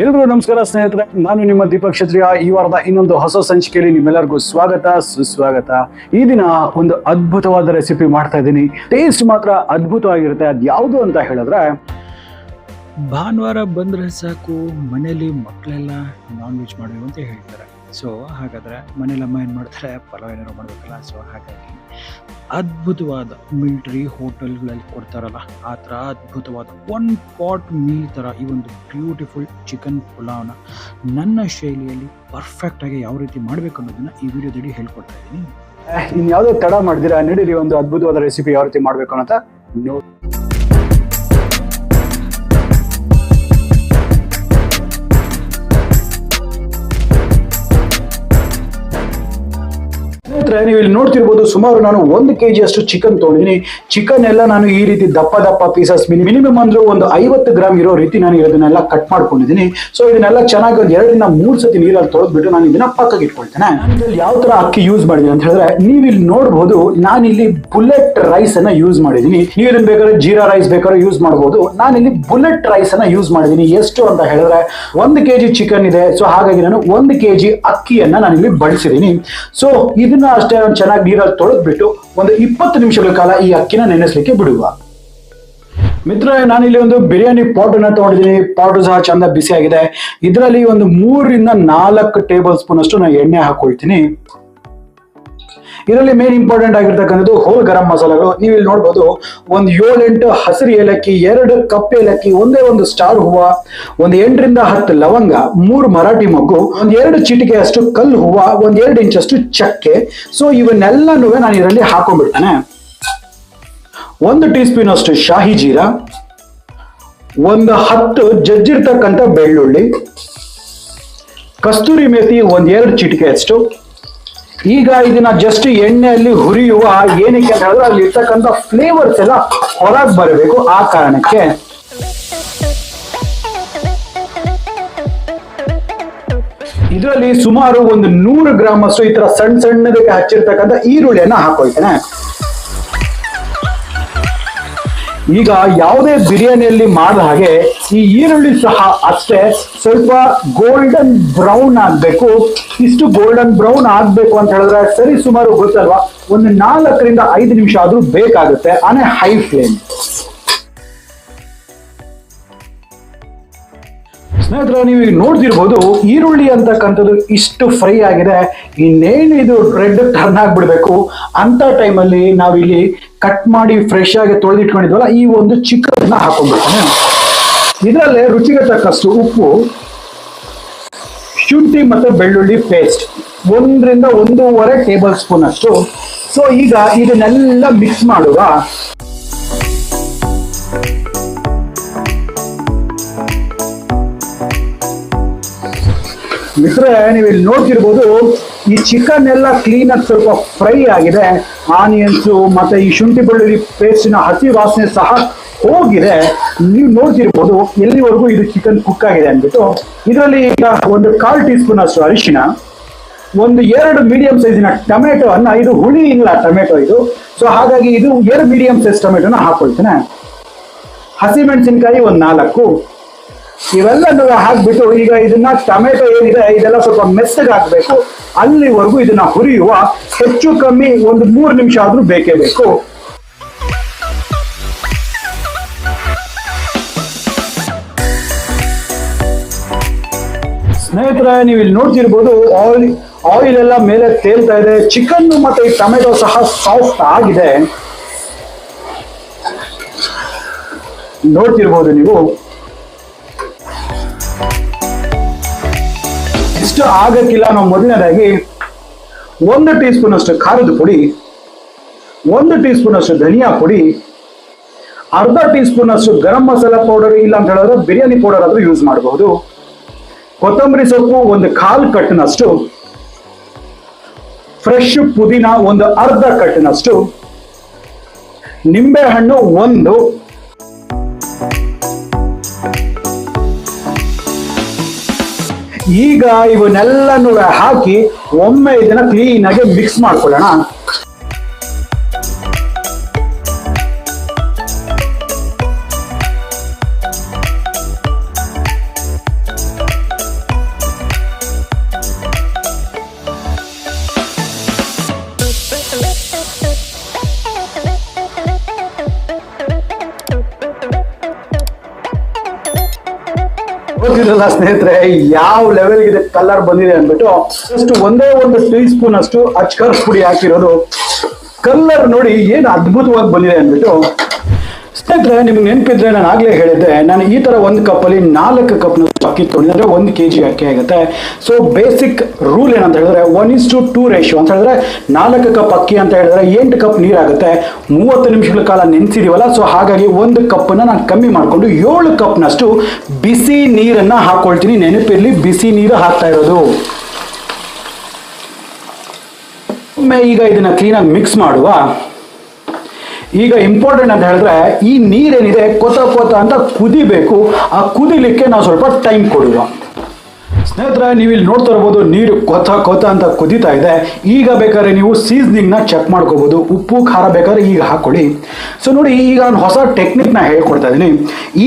ಎಲ್ರಿಗೂ ನಮಸ್ಕಾರ ಸ್ನೇಹಿತರೆ, ನಾನು ನಿಮ್ಮ ದೀಪಕ್ ಕ್ಷತ್ರಿಯ. ಈ ವಾರದ ಇನ್ನೊಂದು ಹೊಸ ಸಂಚಿಕೆಯಲ್ಲಿ ನಿಮ್ಮೆಲ್ಲರಿಗೂ ಸ್ವಾಗತ, ಸುಸ್ವಾಗತ. ಈ ದಿನ ಒಂದು ಅದ್ಭುತವಾದ ರೆಸಿಪಿ ಮಾಡ್ತಾ ಇದ್ದೀನಿ. ಟೇಸ್ಟ್ ಮಾತ್ರ ಅದ್ಭುತವಾಗಿರುತ್ತೆ. ಅದು ಯಾವುದು ಅಂತ ಹೇಳಿದ್ರೆ, ಭಾನುವಾರ ಬಂದರೆ ಸಾಕು, ಮನೆಯಲ್ಲಿ ಮಕ್ಕಳೆಲ್ಲ ನಾನ್ ವೆಜ್ ಅಂತ ಹೇಳ್ತಾರೆ. ಸೊ ಹಾಗಾದರೆ ಮನೇಲಿ ಅಮ್ಮ ಏನು ಮಾಡ್ತಾರೆ? ಪಲಾವ್ ಏನಾರು ಮಾಡಬೇಕಲ್ಲ? ಸೊ ಹಾಗಾಗಿ ಅದ್ಭುತವಾದ ಮಿಲ್ಟ್ರಿ ಹೋಟೆಲ್ಗಳಲ್ಲಿ ಕೊಡ್ತಾರಲ್ಲ, ಆ ಥರ ಅದ್ಭುತವಾದ ಒನ್ ಪಾಟ್ ಮೀಲ್ ಥರ ಈ ಒಂದು ಬ್ಯೂಟಿಫುಲ್ ಚಿಕನ್ ಪುಲಾವ್ನ ನನ್ನ ಶೈಲಿಯಲ್ಲಿ ಪರ್ಫೆಕ್ಟಾಗಿ ಯಾವ ರೀತಿ ಮಾಡಬೇಕು ಅನ್ನೋದನ್ನು ಈ ವಿಡಿಯೋದಲ್ಲಿ ಹೇಳ್ಕೊಡ್ತಾ ಇದ್ದೀನಿ. ಇನ್ನು ಯಾವುದೇ ತಡ ಮಾಡಿದಿರಾ, ನಡೀರಿ, ಒಂದು ಅದ್ಭುತವಾದ ರೆಸಿಪಿ ಯಾವ ರೀತಿ ಮಾಡಬೇಕು ಅಂತ ನೋಡಿ. ಸ್ನೇಹಿತರೆ ನೀವು ಇಲ್ಲಿ ನೋಡ್ತಿರ್ಬೋದು ಸುಮಾರು ನಾನು ಒಂದು ಕೆಜಿ ಅಷ್ಟು ಚಿಕನ್ ತೊಗೊಂಡಿದ್ದೀನಿ. ಚಿಕನ್ ಎಲ್ಲ ನಾನು ಈ ರೀತಿ ದಪ್ಪ ದಪ್ಪ ಪೀಸಸ್ ಮಿನಿಮಮ್ ಅಂದ್ರೆ ಒಂದು ಐವತ್ತು ಗ್ರಾಮ್ ಇರೋ ರೀತಿ ನಾನು ಇದನ್ನೆಲ್ಲ ಕಟ್ ಮಾಡ್ಕೊಂಡಿದ್ದೀನಿ. ಸೊ ಇದನ್ನೆಲ್ಲ ಚೆನ್ನಾಗಿ ಒಂದು ಎರಡರಿಂದ ಮೂರು ಸತಿ ನೀರಲ್ಲಿ ತೊಳೆದ್ಬಿಟ್ಟು ನಾನು ಇದನ್ನ ಪಕ್ಕಕ್ಕೆ ಇಟ್ಕೊಳ್ತೇನೆ. ನಾನು ಇದ್ರಲ್ಲಿ ಯಾವ ತರ ಅಕ್ಕಿ ಯೂಸ್ ಮಾಡಿದ್ದೀನಿ ಅಂತ ಹೇಳಿದ್ರೆ, ನೀವು ಇಲ್ಲಿ ನೋಡ್ಬೋದು, ನಾನಿಲ್ಲಿ ಬುಲೆಟ್ ರೈಸ್ ಅನ್ನ ಯೂಸ್ ಮಾಡಿದೀನಿ ನೀವು ಇದನ್ನ ಬೇಕಾದ್ರೆ ಜೀರಾ ರೈಸ್ ಬೇಕಾದ್ರೆ ಯೂಸ್ ಮಾಡಬಹುದು ನಾನಿಲ್ಲಿ ಬುಲೆಟ್ ರೈಸ್ ಅನ್ನ ಯೂಸ್ ಮಾಡಿದೀನಿ ಎಷ್ಟು ಅಂತ ಹೇಳಿದ್ರೆ, ಒಂದು ಕೆಜಿ ಚಿಕನ್ ಇದೆ. ಸೊ ಹಾಗಾಗಿ ನಾನು ಒಂದು ಕೆಜಿ ಅಕ್ಕಿಯನ್ನ ನಾನು ಇಲ್ಲಿ ಬಳಸಿದ್ದೀನಿ. ಸೊ ಇದನ್ನ ಅಷ್ಟೇ ನಾನು ಚೆನ್ನಾಗಿ ನೀರಲ್ಲಿ ತೊಳೆದ್ಬಿಟ್ಟು ಒಂದು ಇಪ್ಪತ್ತು ನಿಮಿಷಗಳ ಕಾಲ ಈ ಅಕ್ಕಿನ ನೆನೆಸ್ಲಿಕ್ಕೆ ಬಿಡುವ. ಮಿತ್ರ ನಾನಿಲ್ಲಿ ಒಂದು ಬಿರಿಯಾನಿ ಪೌಡರ್ನ ತಗೊಂಡಿದ್ದೀನಿ. ಪೌಡರ್ ಸಹ ಚಂದ ಬಿಸಿ ಆಗಿದೆ ಇದರಲ್ಲಿ ಒಂದು ಮೂರರಿಂದ ನಾಲ್ಕು ಟೇಬಲ್ ಸ್ಪೂನ್ ಅಷ್ಟು ನಾನು ಎಣ್ಣೆ ಹಾಕೊಳ್ತೀನಿ. ಇದರಲ್ಲಿ ಮೇನ್ ಇಂಪಾರ್ಟೆಂಟ್ ಆಗಿರ್ತಕ್ಕಂಥದ್ದು ಹೋಲ್ ಗರಂ ಮಸಾಲೆಗಳು. ನೀವು ಇಲ್ಲಿ ನೋಡ್ಬೋದು, ಒಂದು ಏಳೆಂಟು ಹಸಿರು ಏಲಕ್ಕಿ, ಎರಡು ಕಪ್ ಏಲಕ್ಕಿ, ಒಂದೇ ಒಂದು ಸ್ಟಾರ್ ಹೂವು, ಒಂದು ಎಂಟರಿಂದ ಹತ್ತು ಲವಂಗ, ಮೂರು ಮರಾಠಿ ಮಗ್ಗು, ಒಂದು ಎರಡು ಚಿಟಿಕೆ ಅಷ್ಟು ಕಲ್ಲು ಹೂವ, ಒಂದ್ ಎರಡು ಇಂಚಷ್ಟು ಚಕ್ಕೆ. ಸೊ ಇವನ್ನೆಲ್ಲನೂ ನಾನು ಇದರಲ್ಲಿ ಹಾಕೊಂಡ್ಬಿಡ್ತಾನೆ. ಒಂದು ಟೀ ಸ್ಪೂನ್ ಅಷ್ಟು ಶಾಹಿ ಜೀರಾ, ಒಂದು ಹತ್ತು ಜಜ್ಜಿರ್ತಕ್ಕಂಥ ಬೆಳ್ಳುಳ್ಳಿ, ಕಸ್ತೂರಿ ಮೇತಿ ಒಂದ್ ಎರಡು ಚಿಟಿಕೆ ಅಷ್ಟು ಈಗ ಇದನ್ನ ಜಸ್ಟ್ ಎಣ್ಣೆಯಲ್ಲಿ ಹುರಿಯುವ ಏನಕ್ಕೆ ಅಂತ ಹೇಳಿದ್ರೆ ಅಲ್ಲಿ ಇರ್ತಕ್ಕಂಥ ಫ್ಲೇವರ್ಸ್ ಎಲ್ಲ ಹೊರಗೆ ಬರಬೇಕು. ಆ ಕಾರಣಕ್ಕೆ ಇದರಲ್ಲಿ ಸುಮಾರು ಒಂದು ನೂರು ಗ್ರಾಮ್ ಅಷ್ಟು ಈ ತರ ಸಣ್ಣ ಸಣ್ಣದಕ್ಕೆ ಹಚ್ಚಿರ್ತಕ್ಕಂಥ ಈರುಳ್ಳಿಯನ್ನ ಹಾಕೊಳ್ತೇನೆ. ಈಗ ಯಾವುದೇ ಬಿರಿಯಾನಿಯಲ್ಲಿ ಮಾಡಿದ ಹಾಗೆ ಈ ಈರುಳ್ಳಿ ಸಹ ಅಷ್ಟೇ ಸ್ವಲ್ಪ ಗೋಲ್ಡನ್ ಬ್ರೌನ್ ಆಗಬೇಕು. ಇಷ್ಟು ಗೋಲ್ಡನ್ ಬ್ರೌನ್ ಆಗಬೇಕು ಅಂತ ಹೇಳಿದ್ರೆ ಸರಿ ಸುಮಾರು ಗೊತ್ತಲ್ವಾ? ಒಂದು ನಾಲ್ಕರಿಂದ ಐದು ನಿಮಿಷ ಆದ್ರೂ ಬೇಕಾಗುತ್ತೆ. ಆನೆ ಹೈ ಫ್ಲೇಮ್ ಸ್ನೇಹಿತರೆ, ನೀವು ಈಗ ನೋಡ್ತಿರ್ಬೋದು, ಈರುಳ್ಳಿ ಅಂತಕ್ಕಂಥದ್ದು ಇಷ್ಟು ಫ್ರೈ ಆಗಿದೆ. ಇನ್ನೇನು ಇದು ರೆಡ್ ಟರ್ನ್ ಆಗಿಬಿಡ್ಬೇಕು ಅಂಥ ಟೈಮಲ್ಲಿ ನಾವಿಲ್ಲಿ ಕಟ್ ಮಾಡಿ ಫ್ರೆಶ್ ಆಗಿ ತೊಳೆದಿಟ್ಕೊಂಡಿದ್ವಲ್ಲ, ಈ ಒಂದು ಚಿಕನ್ ಹಾಕೊಂಡ್ಬಿಡ್ತಾನೆ. ಇದರಲ್ಲಿ ರುಚಿಗೆ ತಕ್ಕಷ್ಟು ಉಪ್ಪು, ಶುಂಠಿ ಮತ್ತು ಬೆಳ್ಳುಳ್ಳಿ ಪೇಸ್ಟ್ ಒಂದರಿಂದ ಒಂದೂವರೆ ಟೇಬಲ್ ಸ್ಪೂನ್ ಅಷ್ಟು. ಸೊ ಈಗ ಇದನ್ನೆಲ್ಲ ಮಿಕ್ಸ್ ಮಾಡುವ ಮಿತ್ರ ನೀವು ಇಲ್ಲಿ ನೋಡ್ತಿರ್ಬೋದು, ಈ ಚಿಕನ್ ಎಲ್ಲ ಕ್ಲೀನ್ ಆಗಿ ಸ್ವಲ್ಪ ಫ್ರೈ ಆಗಿದೆ. ಆನಿಯನ್ಸು ಮತ್ತೆ ಈ ಶುಂಠಿ ಬೆಳ್ಳುಳ್ಳಿ ಪೇಸ್ಟಿನ ಹಸಿ ವಾಸನೆ ಸಹ ಹೋಗಿದೆ. ನೀವು ನೋಡ್ತಿರ್ಬೋದು, ಎಲ್ಲಿವರೆಗೂ ಇದು ಚಿಕನ್ ಕುಕ್ ಆಗಿದೆ ಅಂದ್ಬಿಟ್ಟು. ಇದರಲ್ಲಿ ಈಗ ಒಂದು ಕಾಲ್ ಟೀ ಸ್ಪೂನ್ ಅಷ್ಟು ಅರಿಶಿನ ಒಂದು ಎರಡು ಮೀಡಿಯಂ ಸೈಜಿನ ಟೊಮೆಟೊ ಅನ್ನ, ಇದು ಹುಳಿ ಇಲ್ಲ ಟೊಮೆಟೊ ಇದು. ಸೊ ಹಾಗಾಗಿ ಇದು ಎರಡು ಮೀಡಿಯಂ ಸೈಜ್ ಟೊಮೆಟೊನ ಹಾಕೊಳ್ತೇನೆ. ಹಸಿಮೆಣಸಿನ್ಕಾಯಿ ಒಂದು ನಾಲ್ಕು ಇವೆಲ್ಲನೂ ಹಾಕ್ಬಿಟ್ಟು ಈಗ ಇದನ್ನ ಟೊಮೆಟೊ ಏನಿದೆ, ಇದೆಲ್ಲ ಸ್ವಲ್ಪ ಮೆತ್ತಗೆ ಹಾಕ್ಬೇಕು. ಅಲ್ಲಿವರೆಗೂ ಇದನ್ನ ಹುರಿಯುವ ಹೆಚ್ಚು ಕಮ್ಮಿ ಒಂದು ಮೂರು ನಿಮಿಷ ಆದ್ರೂ ಬೇಕೇ ಬೇಕು. ಸ್ನೇಹಿತರೆ ನೀವು ಇಲ್ಲಿ ನೋಡ್ತಿರ್ಬೋದು, ಆಯಿಲ್ ಆಯಿಲ್ ಎಲ್ಲ ಮೇಲೆ ತೇಲ್ತಾ ಇದೆ. ಚಿಕನ್ ಮತ್ತೆ ಈ ಟೊಮೆಟೊ ಸಹ ಸಾಫ್ಟ್ ಆಗಿದೆ. ನೋಡ್ತಿರ್ಬೋದು ನೀವು. ಇಷ್ಟು ಆಗಕ್ಕಿಲ್ಲ ನಾವು ಮೊದಲನೇದಾಗಿ ಒಂದು ಟೀ ಸ್ಪೂನ್ ಅಷ್ಟು ಖಾರದ ಪುಡಿ, ಒಂದು ಟೀ ಸ್ಪೂನ್ ಅಷ್ಟು ಧನಿಯಾ ಪುಡಿ, ಅರ್ಧ ಟೀ ಸ್ಪೂನ್ ಅಷ್ಟು ಗರಂ ಮಸಾಲ ಪೌಡರ್ ಇಲ್ಲ ಅಂತ ಹೇಳಿದ್ರೆ ಬಿರಿಯಾನಿ ಪೌಡರ್ ಆದರೂ ಯೂಸ್ ಮಾಡಬಹುದು. ಕೊತ್ತಂಬರಿ ಸೊಪ್ಪು ಒಂದು ಕಾಲು ಕಟ್ಟಿನಷ್ಟು ಫ್ರೆಶ್ ಪುದೀನ ಒಂದು ಅರ್ಧ ಕಟ್ಟಿನಷ್ಟು, ನಿಂಬೆಹಣ್ಣು ಒಂದು ಈಗ ಇವನ್ನೆಲ್ಲನೂ ಹಾಕಿ ಒಮ್ಮೆ ಇದನ್ನ ಕ್ಲೀನ್ ಆಗಿ ಮಿಕ್ಸ್ ಮಾಡ್ಕೊಳ್ಳೋಣ. ನೋಡಿದ್ರಲ್ಲ ಸ್ನೇಹಿತರೆ, ಯಾವ ಲೆವೆಲ್ ಇದೆ ಕಲರ್ ಬಂದಿದೆ ಅಂದ್ಬಿಟ್ಟು ಜಸ್ಟ್ ಒಂದೇ ಒಂದು ಟೀ ಸ್ಪೂನ್ ಅಷ್ಟು ಅಚ್ಕರ್ ಪುಡಿ ಹಾಕಿರೋದು. ಕಲ್ಲರ್ ನೋಡಿ ಏನು ಅದ್ಭುತವಾಗಿ ಬಂದಿದೆ ಅಂದ್ಬಿಟ್ಟು ಸ್ನೇಹಿತರೆ, ನಿಮ್ಗೆ ನೆನಪಿದ್ರೆ ನಾನು ಆಗ್ಲೇ ಹೇಳಿದ್ದೆ, ನಾನು ಈ ತರ ಒಂದು ಕಪ್ಪಲ್ಲಿ ನಾಲ್ಕು ಕಪ್ನಷ್ಟು ಅಕ್ಕಿ ತೊಗೊಂಡಿದ್ರೆ ಒಂದು ಕೆ ಜಿ ಅಕ್ಕಿ ಆಗುತ್ತೆ. ಸೊ ಬೇಸಿಕ್ ರೂಲ್ ಏನಂತ ಹೇಳಿದ್ರೆ one is to two ratio ಅಂತ ಹೇಳಿದ್ರೆ, ನಾಲ್ಕು ಕಪ್ ಅಕ್ಕಿ ಅಂತ ಹೇಳಿದ್ರೆ ಎಂಟು ಕಪ್ ನೀರಾಗುತ್ತೆ. ಮೂವತ್ತು ನಿಮಿಷಗಳ ಕಾಲ ನೆನೆಸಿದೀವಲ್ಲ ಸೊ ಹಾಗಾಗಿ ಒಂದು ಕಪ್ಪನ್ನು ನಾನು ಕಮ್ಮಿ ಮಾಡಿಕೊಂಡು ಏಳು ಕಪ್ನಷ್ಟು ಬಿಸಿ ನೀರನ್ನ ಹಾಕ್ಕೊಳ್ತೀನಿ ನೆನಪಿರ್ಲಿ, ಬಿಸಿ ನೀರು ಹಾಕ್ತಾ ಇರೋದು. ಒಮ್ಮೆ ಈಗ ಇದನ್ನ ಕ್ಲೀನಾಗಿ ಮಿಕ್ಸ್ ಮಾಡುವ. ಈಗ ಇಂಪಾರ್ಟೆಂಟ್ ಅಂತ ಹೇಳಿದ್ರೆ ಈ ನೀರೇನಿದೆ, ಕೊತ ಕೊತ ಅಂತ ಕುದಿಬೇಕು. ಆ ಕುದಿಲಿಕ್ಕೆ ನಾವು ಸ್ವಲ್ಪ ಟೈಮ್ ಕೊಡುವ. ಸ್ನೇಹಿತರೆ ನೀವು ಇಲ್ಲಿ ನೋಡ್ತಾ ಇರ್ಬೋದು ನೀರು ಕೊತ ಕೊತ ಅಂತ ಕುದೀತಾ ಇದೆ. ಈಗ ಬೇಕಾದ್ರೆ ನೀವು ಸೀಸ್ನಿಂಗ್ನ ಚೆಕ್ ಮಾಡ್ಕೋಬೋದು. ಉಪ್ಪು, ಖಾರ ಬೇಕಾದ್ರೆ ಈಗ ಹಾಕೊಳ್ಳಿ. ಸೊ ನೋಡಿ, ಈಗ ನಾನು ಹೊಸ ಟೆಕ್ನಿಕ್ನ ಹೇಳ್ಕೊಡ್ತಾ ಇದ್ದೀನಿ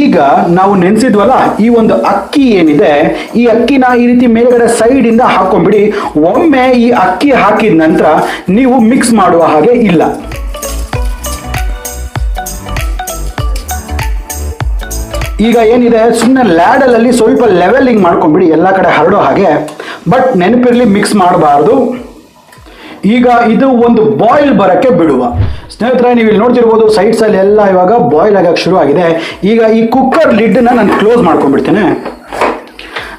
ಈಗ ನಾವು ನೆನೆಸಿದ್ವಲ್ಲ, ಈ ಒಂದು ಅಕ್ಕಿ ಏನಿದೆ, ಈ ಅಕ್ಕಿನ ಈ ರೀತಿ ಮೇಲ್ಗಡೆ ಸೈಡಿಂದ ಹಾಕೊಂಡ್ಬಿಡಿ. ಒಮ್ಮೆ ಈ ಅಕ್ಕಿ ಹಾಕಿದ ನಂತರ ನೀವು ಮಿಕ್ಸ್ ಮಾಡುವ ಹಾಗೆ ಇಲ್ಲ. ಈಗ ಏನಿದೆ ಸುಮ್ಮನೆ ಲ್ಯಾಡಲಲ್ಲಿ ಸ್ವಲ್ಪ ಲೆವೆಲಿಂಗ್ ಮಾಡ್ಕೊಂಡ್ಬಿಡಿ, ಎಲ್ಲ ಕಡೆ ಹರಡೋ ಹಾಗೆ. ಬಟ್ ನೆನಪಿರಲಿ ಮಿಕ್ಸ್ ಮಾಡಬಾರ್ದು. ಈಗ ಇದು ಒಂದು ಬಾಯ್ಲ್ ಬರೋಕ್ಕೆ ಬಿಡುವ. ಸ್ನೇಹಿತರೆ, ನೀವು ಇಲ್ಲಿ ನೋಡ್ತಿರ್ಬೋದು ಸೈಡ್ಸಲ್ಲಿ ಎಲ್ಲ ಇವಾಗ ಬಾಯ್ಲ್ ಆಗಕ್ಕೆ ಶುರು ಆಗಿದೆ ಈಗ ಈ ಕುಕ್ಕರ್ ಲಿಡ್ಡನ್ನ ನಾನು ಕ್ಲೋಸ್ ಮಾಡ್ಕೊಂಡ್ಬಿಡ್ತೇನೆ.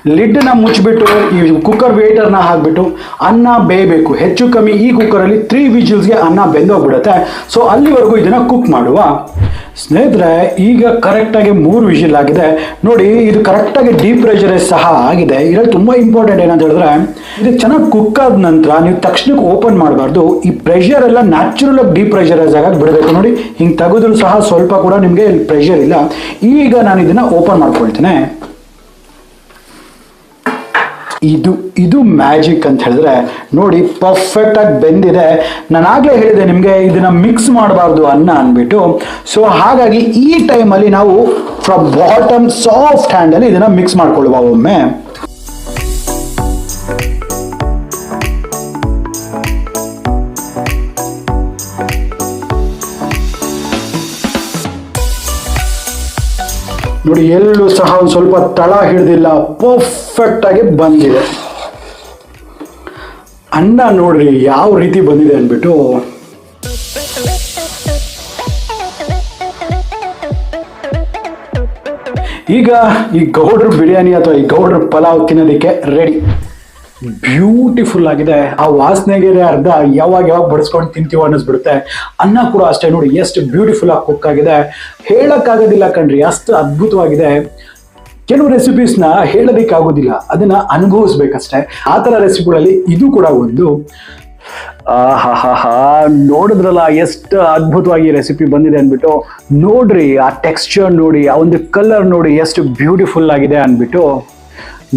ಲಿಡ್ನ ಮುಚ್ಚಿಬಿಟ್ಟು, ಈ ಕುಕ್ಕರ್ ವೇಟರ್ನ ಹಾಕ್ಬಿಟ್ಟು ಅನ್ನ ಬೇಯಬೇಕು. ಹೆಚ್ಚು ಕಮ್ಮಿ ಈ ಕುಕ್ಕರಲ್ಲಿ ತ್ರೀ ವಿಜಿಲ್ಸ್ಗೆ ಅನ್ನ ಬೆಂದೋಗ್ಬಿಡುತ್ತೆ. ಸೊ ಅಲ್ಲಿವರೆಗೂ ಇದನ್ನು ಕುಕ್ ಮಾಡುವ. ಸ್ನೇಹಿತರೆ, ಈಗ ಕರೆಕ್ಟಾಗಿ ಮೂರು ವಿಜಿಲ್ ಆಗಿದೆ. ನೋಡಿ, ಇದು ಕರೆಕ್ಟಾಗಿ ಡೀಪ್ ಸಹ ಆಗಿದೆ. ಇದರಲ್ಲಿ ತುಂಬ ಇಂಪಾರ್ಟೆಂಟ್ ಏನಂತ ಹೇಳಿದ್ರೆ, ಇದು ಚೆನ್ನಾಗಿ ಕುಕ್ ಆದ ನಂತರ ನೀವು ತಕ್ಷಣಕ್ಕೆ ಓಪನ್ ಮಾಡಬಾರ್ದು. ಈ ಪ್ರೆಷರ್ ಎಲ್ಲ ನ್ಯಾಚುರಲ್ ಆಗಿ ಪ್ರೆಷರೈಸ್ ಆಗಕ್ಕೆ ಬಿಡಬೇಕು. ನೋಡಿ, ಹಿಂಗೆ ತೆಗೆದ್ರು ಸಹ ಸ್ವಲ್ಪ ಕೂಡ ನಿಮಗೆ ಪ್ರೆಷರ್ ಇಲ್ಲ. ಈಗ ನಾನು ಇದನ್ನು ಓಪನ್ ಮಾಡ್ಕೊಳ್ತೇನೆ. ಇದು ಇದು ಮ್ಯಾಜಿಕ್ ಅಂತ ಹೇಳಿದ್ರೆ, ನೋಡಿ ಪರ್ಫೆಕ್ಟ್ ಆಗಿ ಬೆಂದಿದೆ. ನಾನು ಆಗಲೇ ಹೇಳಿದೆ ನಿಮಗೆ, ಇದನ್ನ ಮಿಕ್ಸ್ ಮಾಡಬಾರ್ದು ಅನ್ನ ಅಂದ್ಬಿಟ್ಟು. ಸೊ ಹಾಗಾಗಿ ಈ ಟೈಮಲ್ಲಿ ನಾವು ಫ್ರಮ್ ಬಾಟಮ್ ಸಾಫ್ಟ್ ಹ್ಯಾಂಡಲ್ಲಿ ಇದನ್ನ ಮಿಕ್ಸ್ ಮಾಡ್ಕೊಳ್ಳುವ ಒಮ್ಮೆ. ನೋಡಿ, ಎಲ್ಲೂ ಸಹ ಒಂದು ಸ್ವಲ್ಪ ತಳ ಹಿಡಿದಿಲ್ಲ ಪರ್ಫೆಕ್ಟ್ ಆಗಿ ಬಂದಿದೆ. ಅನ್ನ ನೋಡ್ರಿ, ಯಾವ ರೀತಿ ಬಂದಿದೆ ಅಂದ್ಬಿಟ್ಟು, ಈಗ ಈ ಗೌಡ್ರ ಬಿರಿಯಾನಿ ಅಥವಾ ಈ ಗೌಡ್ರ ಪಲಾವ್ ತಿನ್ನೋದಕ್ಕೆ ರೆಡಿ ಬ್ಯೂಟಿಫುಲ್ ಆಗಿದೆ. ಆ ವಾಸನೆಗೆ ಅರ್ಧ ಯಾವಾಗ ಯಾವಾಗ ಬಡಿಸ್ಕೊಂಡು ತಿಂತೀವೋ ಅನ್ನಿಸ್ಬಿಡುತ್ತೆ. ಅನ್ನ ಕೂಡ ಅಷ್ಟೇ ನೋಡಿ, ಎಷ್ಟು ಬ್ಯೂಟಿಫುಲ್ ಆಗಿ ಕುಕ್ ಆಗಿದೆ. ಹೇಳಕ್ಕಾಗೋದಿಲ್ಲ ಕಣ್ರಿ, ಅಷ್ಟು ಅದ್ಭುತವಾಗಿದೆ. ಕೆಲವು ರೆಸಿಪೀಸ್ನ ಹೇಳೋದಕ್ಕಾಗೋದಿಲ್ಲ, ಅದನ್ನು ಅನುಭವಿಸ್ಬೇಕಷ್ಟೇ. ಆ ಥರ ರೆಸಿಪಿಗಳಲ್ಲಿ ಇದು ಕೂಡ ಒಂದು. ಆಹಾಹಾಹಾ, ನೋಡಿದ್ರಲ್ಲ, ಎಷ್ಟು ಅದ್ಭುತವಾಗಿ ರೆಸಿಪಿ ಬಂದಿದೆ ಅಂದ್ಬಿಟ್ಟು. ನೋಡ್ರಿ, ಆ ಟೆಕ್ಸ್ಚರ್ ನೋಡಿ, ಆ ಒಂದು ಕಲರ್ ನೋಡಿ, ಎಷ್ಟು ಬ್ಯೂಟಿಫುಲ್ ಆಗಿದೆ ಅಂದ್ಬಿಟ್ಟು.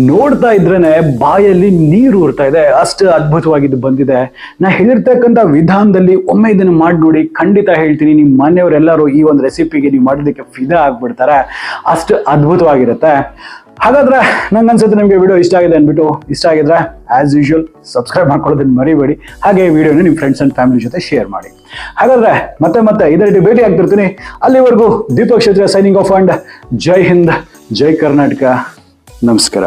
ನೋಡ್ತಾ ಇದ್ರೇನೆ ಬಾಯಲ್ಲಿ ನೀರು ಊರ್ತಾ ಇದೆ. ಅಷ್ಟು ಅದ್ಭುತವಾಗಿದ್ದು ಬಂದಿದೆ. ನಾ ಹೇಳಿರ್ತಕ್ಕಂಥ ವಿಧಾನದಲ್ಲಿ ಒಮ್ಮೆ ಇದನ್ನು ಮಾಡಿ ನೋಡಿ ಖಂಡಿತ ಹೇಳ್ತೀನಿ. ನಿಮ್ಮ ಮನೆಯವರೆಲ್ಲರೂ ಈ ಒಂದು ರೆಸಿಪಿಗೆ ನೀವು ಮಾಡೋದಕ್ಕೆ ಫಿದಾ ಆಗ್ಬಿಡ್ತಾರೆ. ಅಷ್ಟು ಅದ್ಭುತವಾಗಿರುತ್ತೆ. ಹಾಗಾದ್ರೆ ನಂಗೆ ಅನ್ಸುತ್ತೆ ನಿಮಗೆ ವಿಡಿಯೋ ಇಷ್ಟ ಆಗಿದೆ ಅಂದ್ಬಿಟ್ಟು ಇಷ್ಟ ಆಗಿದ್ರೆ ಆಸ್ ಯೂಶುವಲ್ ಸಬ್ಸ್ಕ್ರೈಬ್ ಮಾಡ್ಕೊಳ್ಳೋದನ್ನ ಮರಿಬೇಡಿ. ಹಾಗೆ ಈ ವಿಡಿಯೋನ ನಿಮ್ಮ ಫ್ರೆಂಡ್ಸ್ ಅಂಡ್ ಫ್ಯಾಮಿಲಿ ಜೊತೆ ಶೇರ್ ಮಾಡಿ. ಹಾಗಾದ್ರೆ ಮತ್ತೆ ಮತ್ತೆ ಇದೇ ಭೇಟಿ ಆಗ್ತಿರ್ತೀನಿ. ಅಲ್ಲಿವರೆಗೂ Deepak Kshetra signing off and Jai Hind, Jai Karnataka. ನಮಸ್ಕಾರ.